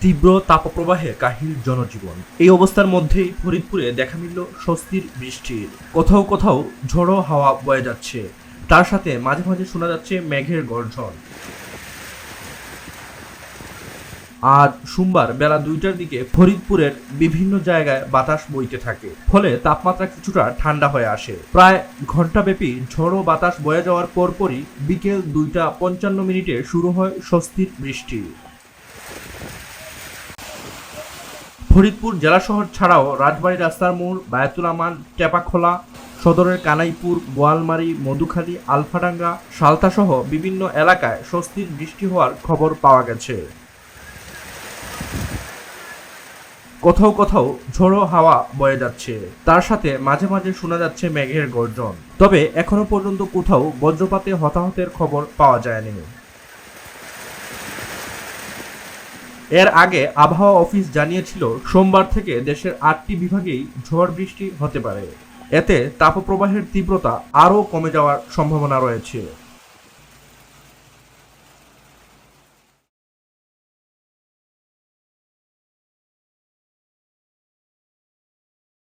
তীব্র তাপপ্রবাহে কাহিল জনজীবন। এই অবস্থার মধ্যেই ফরিদপুরে দেখা মিলল স্বস্তির বৃষ্টির কোথাও কোথাও ঝড়ো হাওয়া বয়ে যাচ্ছে। তার সাথে মাঝে মাঝে শোনা যাচ্ছে মেঘের গর্জন। আজ সোমবার বেলা দুইটার দিকে ফরিদপুরের বিভিন্ন জায়গায় বাতাস বইতে থাকে। ফলে তাপমাত্রা কিছুটা ঠান্ডা হয়ে আসে। প্রায় ঘন্টাব্যাপী ঝড়ো বাতাস বয়ে যাওয়ার পরপরই বিকেল দুইটা পঞ্চান্ন মিনিটে শুরু হয় স্বস্তির বৃষ্টি। ফরিদপুর জেলা শহর ছাড়াও রাজবাড়ী রাস্তার মোড়, বায়াতুল আমান টেপাখোলা সদরের কানাইপুর, গোয়ালমারি, মধুখালী, আলফাডাঙ্গা, সালতাসহ বিভিন্ন এলাকায় স্বস্তির বৃষ্টি হওয়ার খবর পাওয়া গেছে। কোথাও কোথাও ঝোড়ো হাওয়া বয়ে যাচ্ছে। তার সাথে মাঝে মাঝে শোনা যাচ্ছে মেঘের গর্জন। তবে এখনও পর্যন্ত কোথাও বজ্রপাতে হতাহতের খবর পাওয়া যায়নি। এর আগে আবহাওয়া অফিস জানিয়েছিল, সোমবার থেকে দেশের আটটি বিভাগেই ঝড় বৃষ্টি হতে পারে। এতে তাপপ্রবাহের তীব্রতা আরও কমে যাওয়ার সম্ভাবনা রয়েছে।